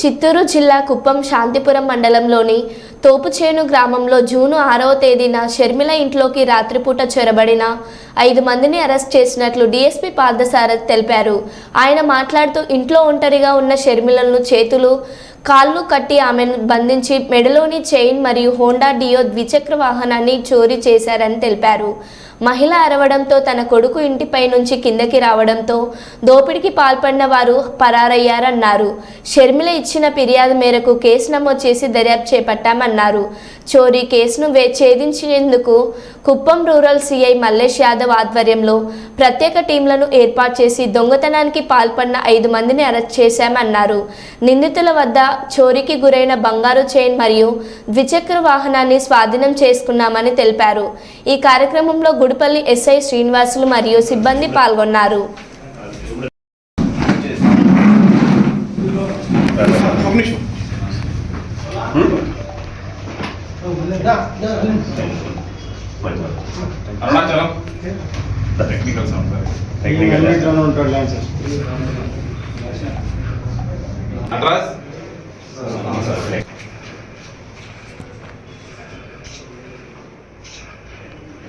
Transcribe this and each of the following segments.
చిత్తూరు జిల్లా కుప్పం శాంతిపురం మండలంలోని తోపుచేను గ్రామంలో జూను ఆరవ తేదీన షర్మిల ఇంట్లోకి రాత్రిపూట చొరబడిన ఐదు మందిని అరెస్ట్ చేసినట్లు డీఎస్పీ పార్థసారథ్ తెలిపారు. ఆయన మాట్లాడుతూ ఇంట్లో ఒంటరిగా ఉన్న షర్మిలను చేతులు కాళ్ళు కట్టి ఆమెను బంధించి మెడలోని చైన్ మరియు హోండా డియో ద్విచక్ర వాహనాన్ని చోరీ చేశారని తెలిపారు. మహిళ అరవడంతో తన కొడుకు ఇంటిపై నుంచి కిందకి రావడంతో దోపిడీకి పాల్పడిన వారు పరారయ్యారన్నారు. షర్మిల ఇచ్చిన ఫిర్యాదు మేరకు కేసు నమోదు చేసి దర్యాప్తు చేపట్టామన్నారు. చోరీ కేసును వే ఛేదించేందుకు కుప్పం రూరల్ సిఐ మల్లేష్ యాదవ్ ఆధ్వర్యంలో ప్రత్యేక టీంలను ఏర్పాటు చేసి దొంగతనానికి పాల్పడిన ఐదు మందిని అరెస్ట్ చేశామన్నారు. నిందితుల వద్ద చోరీకి గురైన బంగారు చైన్ మరియు ద్విచక్ర వాహనాన్ని స్వాధీనం చేసుకున్నామని తెలిపారు. ఈ కార్యక్రమంలో గుడిపల్లి ఎస్ఐ శ్రీనివాసులు మరియు సిబ్బంది పాల్గొన్నారు. ఒక నిమిషం. అరుణాచలం టెక్నికల్ టెక్నికల్ ఉంటాడు ల్యాన్సర్ అడ్రస్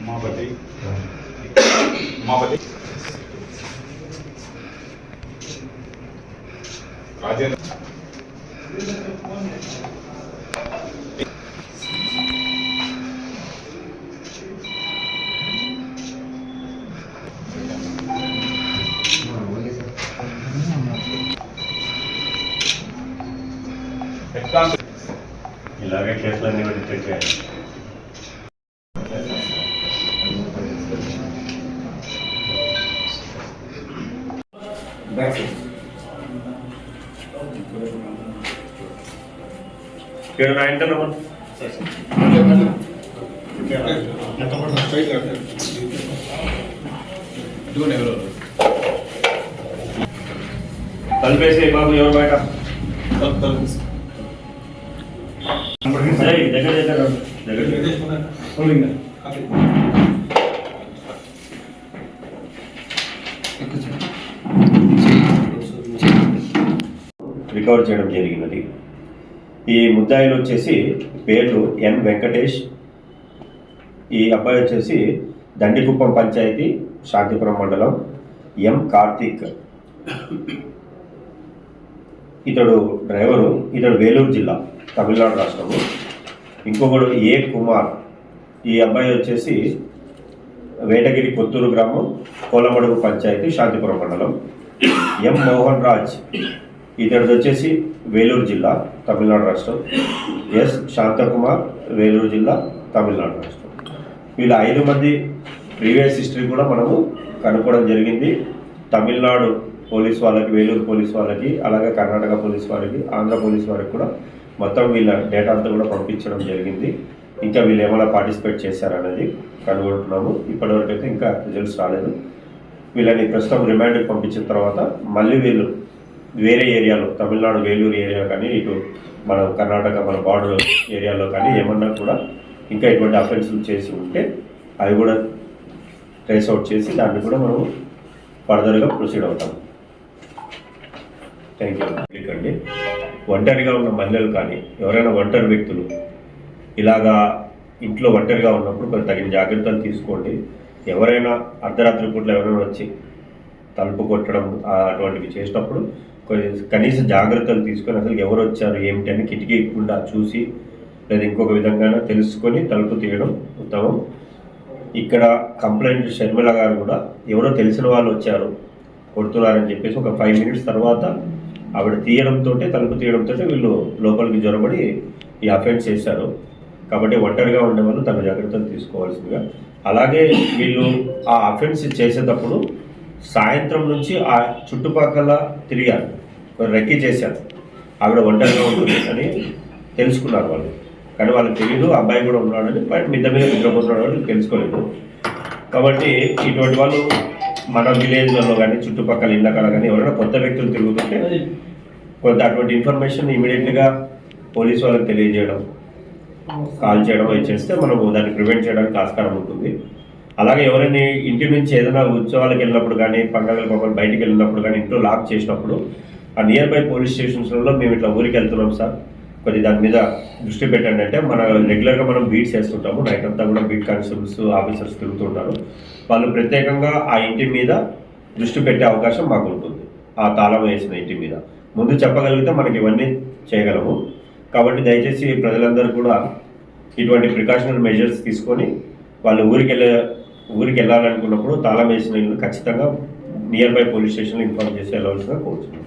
ఉమాపతి ఉమాపతి రాజేంద్ర ఇలాగే కేసులన్నీ పెట్టి చెక్ చేయాలి. ఇక్కడ నా ఇంటర్ నెంబర్. కలిపేసి బాబు ఎవరు బయట? ఏయ్, దగ్గర రికవర్ చేయడం జరిగినది. ఈ ముద్దాయిలు వచ్చేసి పేర్లు ఎన్ వెంకటేష్ ఈ అబ్బాయి వచ్చేసి దండికుప్పం పంచాయతీ శాంతిపురం మండలం ఎం కార్తీక్. ఇతడు డ్రైవరు ఇతడు వేలూరు జిల్లా తమిళనాడు రాష్ట్రము. ఇంకొకడు ఏ కుమార్ ఈ అబ్బాయి వచ్చేసి వేటగిరి కొత్తూరు గ్రామం కోలమడుగు పంచాయతీ శాంతిపురం మండలం. ఎం. మోహన్ రాజ్ ఇతడిది వచ్చేసి వేలూరు జిల్లా తమిళనాడు రాష్ట్రం. ఎస్. శాంతకుమార్ వేలూరు జిల్లా తమిళనాడు రాష్ట్రం. వీళ్ళ ఐదు మంది ప్రీవియస్ హిస్టరీ కూడా మనము కనుక్కోవడం జరిగింది. తమిళనాడు పోలీస్ వాళ్ళకి వేలూరు పోలీస్ వాళ్ళకి అలాగే కర్ణాటక పోలీస్ వాళ్ళకి ఆంధ్ర పోలీస్ వారికి కూడా మొత్తం వీళ్ళ డేటా అంతా కూడా పంపించడం జరిగింది. ఇంకా వీళ్ళు ఏమైనా పార్టిసిపేట్ చేశారనేది కనుగొంటున్నాము. ఇప్పటివరకు అయితే ఇంకా రిజల్ట్స్ రాలేదు. వీళ్ళని ప్రస్తుతం రిమాండ్కి పంపించిన తర్వాత మళ్ళీ వీళ్ళు వేరే ఏరియాలో తమిళనాడు వేలూరు ఏరియా కానీ ఇటు మన కర్ణాటక మన బార్డర్ ఏరియాలో కానీ ఏమన్నా కూడా ఇంకా ఇటువంటి అఫెన్సులు చేసి ఉంటే అవి కూడా ట్రేస్ అవుట్ చేసి దాన్ని కూడా మనం ఫర్దర్గా ప్రొసీడ్ అవుతాము. థ్యాంక్ యూ అండి ఒంటరిగా ఉన్న మహిళలు కానీ ఎవరైనా ఒంటరి వ్యక్తులు ఇలాగా ఇంట్లో ఒంటరిగా ఉన్నప్పుడు కొంచెం తగిన జాగ్రత్తలు తీసుకోండి. ఎవరైనా అర్ధరాత్రి పూట్ల ఎవరైనా వచ్చి తలుపు కొట్టడం అటువంటివి చేసినప్పుడు కొన్ని కనీస జాగ్రత్తలు తీసుకొని అసలు ఎవరు వచ్చారు ఏమిటని కిటికీ గుండా చూసి లేదా ఇంకొక విధంగా తెలుసుకొని తలుపు తీయడం ఉత్తమం. ఇక్కడ కంప్లైంట్ షర్మిల గారు కూడా ఎవరో తెలిసిన వాళ్ళు వచ్చారు కొడుతున్నారని చెప్పేసి ఒక ఫైవ్ మినిట్స్ తర్వాత ఆవిడ తీయడంతో తలుపు తీయడంతో వీళ్ళు లోపలికి జ్వరబడి ఈ అఫెన్స్ చేశారు. కాబట్టి ఒంటరిగా ఉండే వాళ్ళు తన జాగ్రత్తలు తీసుకోవాల్సిందిగా. అలాగే వీళ్ళు ఆ అఫెన్స్ చేసేటప్పుడు సాయంత్రం నుంచి ఆ చుట్టుపక్కల తిరిగారు రెక్కి చేశారు. ఆవిడ ఒంటరిగా ఉంటుంది అని తెలుసుకున్నారు వాళ్ళు. కానీ వాళ్ళకి తెలియదు అబ్బాయి కూడా ఉన్నాడని బయట మిద్ద మీద నిద్రపోతున్నాడు అని తెలుసుకోలేదు. కాబట్టి ఇటువంటి వాళ్ళు మన విలేజ్లలో కానీ చుట్టుపక్కల ఇళ్ళకల కానీ ఎవరైనా కొత్త వ్యక్తులు తిరుగుతుంటే కొంత అటువంటి ఇన్ఫర్మేషన్ ఇమీడియట్గా పోలీస్ వాళ్ళకి తెలియజేయడం కాల్ చేయడం అవి చేస్తే మనం దాన్ని ప్రివెంట్ చేయడానికి ఆస్కారం ఉంటుంది. అలాగే ఎవరైనా ఇంటి నుంచి ఏదైనా ఉత్సవాలకు వెళ్ళినప్పుడు కానీ పండగలకు ఒకరు బయటికి వెళ్ళినప్పుడు కానీ ఇంట్లో లాక్ చేసినప్పుడు ఆ నియర్ బై పోలీస్ స్టేషన్స్లలో మేము ఇట్లా ఊరికి వెళ్తున్నాం సార్. కొద్ది దాని మీద దృష్టి పెట్టండి అంటే మన రెగ్యులర్గా మనం బీట్స్ చేస్తుంటాము నైట్ అంతా కూడా బీట్ కానిస్టేబుల్స్ ఆఫీసర్స్ తిరుగుతుంటారు వాళ్ళు ప్రత్యేకంగా ఆ ఇంటి మీద దృష్టి పెట్టే అవకాశం మాకు ఉంటుంది. ఆ తాళం వేసిన ఇంటి మీద. ముందు చెప్పగలిగితే మనకి ఇవన్నీ చేయగలము. కాబట్టి దయచేసి ప్రజలందరూ కూడా ఇటువంటి ప్రికాషనల్ మెజర్స్ తీసుకొని వాళ్ళు ఊరికి వెళ్ళే ఊరికి వెళ్ళాలనుకున్నప్పుడు తాళం వేసిన ఇల్లు ఖచ్చితంగా నియర్ బై పోలీస్ స్టేషన్లో ఇన్ఫార్మ్ చేసి వెళ్ళవలసిన కోరుతున్నాం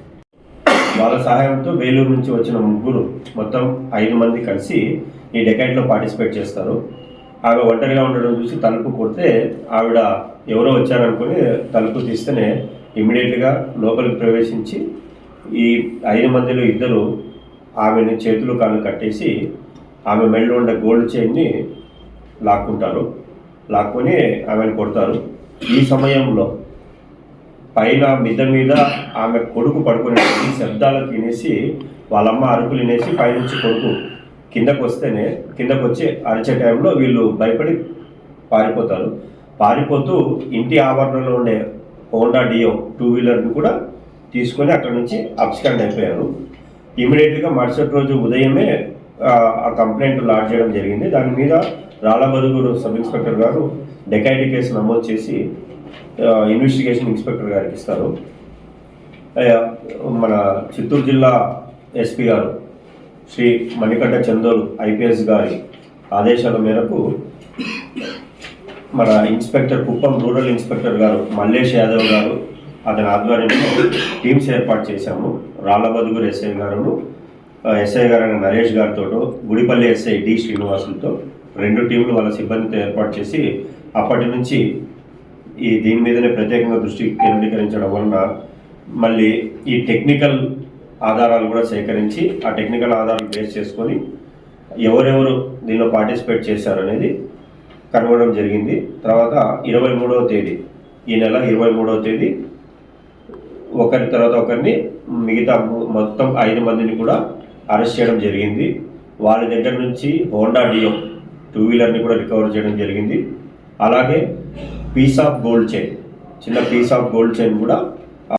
వాళ్ళ సహాయంతో వేలూరు నుంచి వచ్చిన ముగ్గురు మొత్తం ఐదు మంది కలిసి ఈ డెకైట్లో పార్టిసిపేట్ చేస్తారు. ఆమె ఒంటరిగా ఉండడం చూసి తలుపు కొడితే ఆవిడ ఎవరో వచ్చారనుకుని తలుపు తీస్తేనే ఇమ్మీడియట్గా లోపలికి ప్రవేశించి ఈ ఐదు మందిలో ఇద్దరు ఆమెని చేతులు కాళ్ళు కట్టేసి ఆమె మెడలో ఉండే గోల్డ్ చైన్ని లాక్కుంటారు. లాక్కొని ఆమెను కొడతారు. ఈ సమయంలో పైన మిద్ద మీద ఆమె కొడుకు పడుకునే శబ్దాలు తినేసి వాళ్ళమ్మ అరుపులు వినేసి పైనుంచి కొడుకు కిందకు వస్తేనే కిందకు వచ్చి అరిచే టైంలో వీళ్ళు భయపడి పారిపోతారు. పారిపోతూ ఇంటి ఆవరణలో ఉండే హోండా డియో టూ వీలర్ని కూడా తీసుకొని అక్కడ నుంచి అబ్స్కాండ్ అయిపోయారు. ఇమీడియట్గా మరుసటి రోజు ఉదయమే ఆ, కంప్లైంట్ లాడ్జ్ చేయడం జరిగింది. దాని మీద రాళ్ళబరుగురు సబ్ ఇన్స్పెక్టర్ గారు డెకైటీ కేసు నమోదు చేసి ఇన్వెస్టిగేషన్ ఇన్స్పెక్టర్ గారికి ఇస్తారు. మన చిత్తూరు జిల్లా ఎస్పీ గారు శ్రీ మణికంఠ చందోల్ ఐపీఎస్ గారి ఆదేశాల మేరకు మన ఇన్స్పెక్టర్ కుప్పం రూరల్ ఇన్స్పెక్టర్ గారు మల్లేష్ యాదవ్ గారు అతని ఆధ్వర్యంలో టీమ్స్ ఏర్పాటు చేశాము. రాళ్ళబదుగురు ఎస్ఐ గారును ఎస్ఐ గారైన నరేష్ గారితో గుడిపల్లి ఎస్ఐ డి శ్రీనివాసులతో రెండు టీంలు వాళ్ళ సిబ్బందితో ఏర్పాటు చేసి అప్పటి నుంచి ఈ దీని మీదనే ప్రత్యేకంగా దృష్టి కేంద్రీకరించడం వలన మళ్ళీ ఈ టెక్నికల్ ఆధారాలు కూడా సేకరించి ఆ టెక్నికల్ ఆధారాలు బేస్ చేసుకొని ఎవరెవరు దీనిలో పార్టిసిపేట్ చేశారు అనేది కనుగొనడం జరిగింది. తర్వాత ఇరవై మూడవ తేదీ ఈ నెల ఇరవై మూడవ తేదీ ఒకరి తర్వాత ఒకరిని మిగతా మొత్తం ఐదు మందిని కూడా అరెస్ట్ చేయడం జరిగింది. వాళ్ళ దగ్గర నుంచి హోండా డియో టూ వీలర్ని కూడా రికవర్ చేయడం జరిగింది. అలాగే పీస్ ఆఫ్ గోల్డ్ చైన్ చిన్న పీస్ ఆఫ్ గోల్డ్ చైన్ కూడా